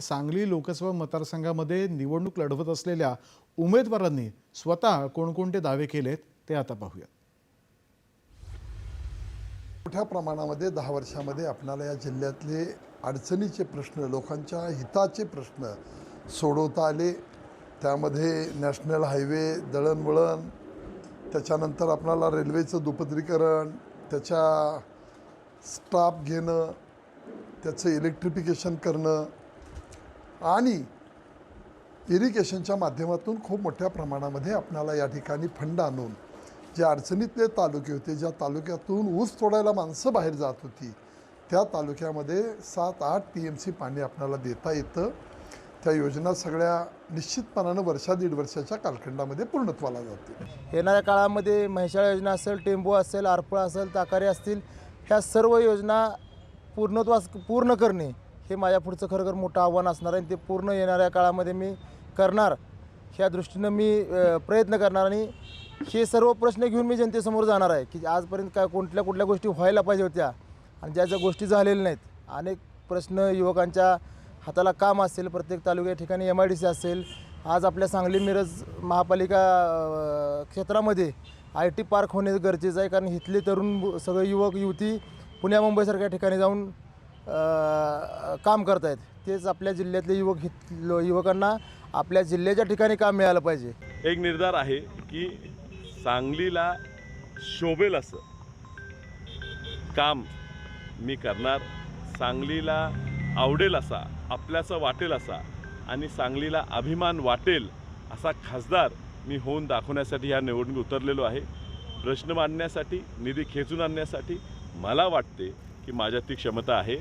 सांगली लोकसभा मतदारसंघामध्ये निवडणूक लढवत असलेल्या उमेदवारांनी स्वतः कोणकोणते दावे केलेत ते आता पाहूया. मोठ्या प्रमाणामध्ये दहा वर्षामध्ये आपणाला या जिल्ह्यातले अडचणीचे प्रश्न लोकांच्या हिताचे प्रश्न सोडवता आले. त्यामध्ये नॅशनल हायवे दळणवळण त्याच्यानंतर आपणाला रेल्वेचं दुपदरीकरण त्याच्या स्टाफ घेणं त्याचं इलेक्ट्रिफिकेशन करणं आणि इरिगेशनच्या माध्यमातून खूप मोठ्या प्रमाणामध्ये आपणाला या ठिकाणी फंड आणून जे अडचणीतले तालुके होते ज्या तालुक्यातून ऊस तोडायला माणसं बाहेर जात होती त्या तालुक्यामध्ये सात आठ टी एम सी पाणी आपल्याला देता येतं. त्या योजना सगळ्या निश्चितपणानं वर्षा दीड वर्षाच्या कालखंडामध्ये पूर्णत्वाला जाते येणाऱ्या काळामध्ये म्हैशाळ योजना असेल टेंबू असेल आरपळ असेल ताकारी असतील ह्या सर्व योजना पूर्णत्वास पूर्ण करणे हे माझ्या पुढचं खरं खरं मोठं आव्हान असणार आणि ते पूर्ण येणाऱ्या काळामध्ये मी करणार ह्या दृष्टीनं मी प्रयत्न करणार आणि हे सर्व प्रश्न घेऊन मी जनतेसमोर जाणार आहे की आजपर्यंत काय कोणत्या कुठल्या गोष्टी व्हायला पाहिजे होत्या आणि ज्या ज्या गोष्टी झालेल्या नाहीत. अनेक प्रश्न युवकांच्या हाताला काम असेल प्रत्येक तालुक्या ठिकाणी एम आय डी सी असेल. आज आपल्या सांगली मिरज महापालिका क्षेत्रामध्ये आय टी पार्क होणे गरजेचं आहे कारण इथले तरुण सगळे युवक युवती पुण्या मुंबईसारख्या ठिकाणी जाऊन काम करत आहेत तेच आपल्या जिल्ह्यातले युवक युवकांना आपल्या जिल्ह्याच्या ठिकाणी काम मिळालं पाहिजे. एक निर्धार आहे की सांगलीला शोभेल असं काम मी करणार. सांगलीला आवडेल असा आपल्याचं वाटेल असा आणि सांगलीला अभिमान वाटेल असा खासदार मी होऊन दाखवण्यासाठी ह्या निवडणूक उतरलेलो आहे. प्रश्न मांडण्यासाठी निधी खेचून आणण्यासाठी मला वाटते की माझ्यात ती क्षमता आहे.